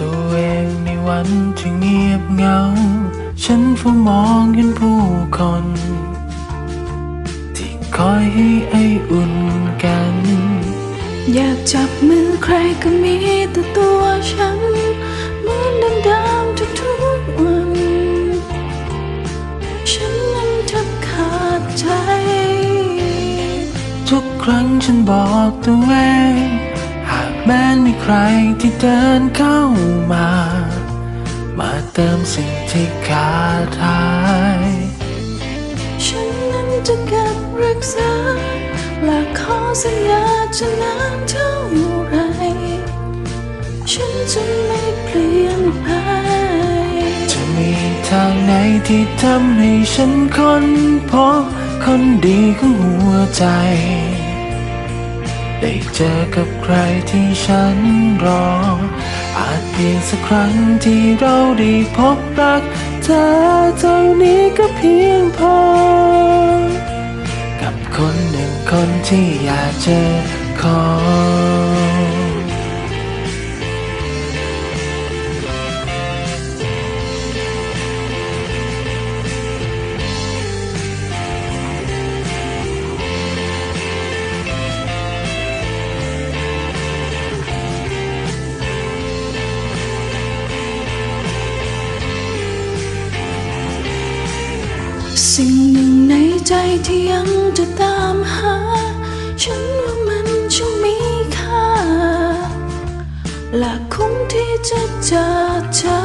ตัวเองในวันที่เงียบเหงา ฉันเฝ้ามองเห็นผู้คน ที่คอยให้ไออุ่นกัน อยากจับมือใครก็มีแต่ตัวฉันเหมือนเดิมๆทุกวัน ฉันนั้นแทบขาดใจ ทุกครั้งฉันบอกตัวเอง แม้นมีใครที่เดินเข้ามา มาเติมสิ่งที่ขาดหาย ฉันนั้นจะเก็บรักษา และขอสัญญาจะนานเท่าไร ฉันจะไม่เปลี่ยนไปจะมีทางไหนที่ทำให้ฉันค้นพบคนดีของหัวใจ ได้เจอกับใครที่ฉันรอ อาจเพียงสักครั้งที่เราได้พบรัก เธอเท่านี้ก็เพียงพอ กับคนหนึ่งคนที่อยากเจอขอ สิ่งหนึ่งในใจที่ยังจะตามหา ฉันว่ามันช่างมีค่าและคุ้มที่จะเจอเธอ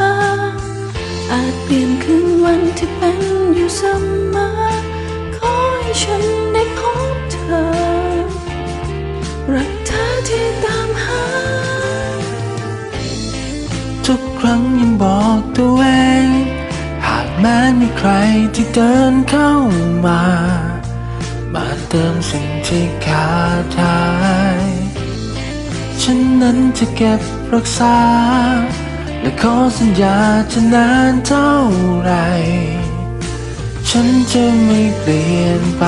อาจเปลี่ยนคืนวันที่เป็นอยู่เสมอขอให้ฉันได้พบเธอ รักเธอที่ตามหา ทุกครั้งยังบอกตัว แม้มีใครที่เดินเข้ามา มาเติมสิ่งที่ขาดหาย ฉันนั้นจะเก็บรักษา และขอสัญญาจะนานเท่าไหรฉันจะไม่เปลี่ยนไป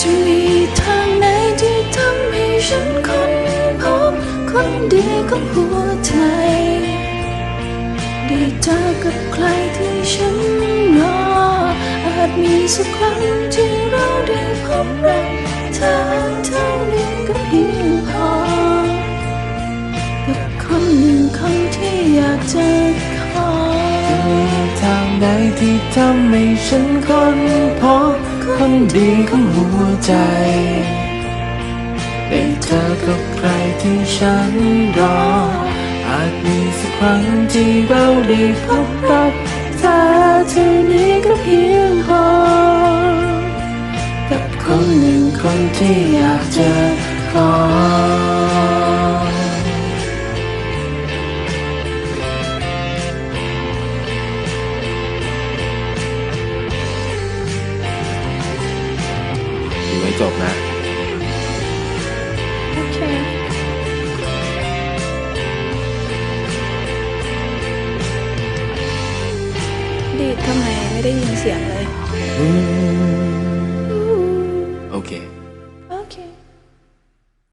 จะมีทางไหนที่ทำให้ฉันค้นพบคนดีของหัวใจ ได้เจอกับใครที่ฉันรอ อาจมีสักครั้งที่เราได้พบรักเธอเท่านี้ก็เพียงพอ กับคนหนึ่งคนที่อยากจะขอมีทางใดที่ทำให้ฉันค้นพบคนดีของหัวใจได้เจอกับใครที่ฉันรอาจมีสักครั้งที่เราได้พบรักเธอเท่านี้ก็เพียงพอ กับคนหนึ่งคนที่อยากเจะขอดูให้จบนะ โอเค ดีทำไมไม่ได้ยินเสียงเลย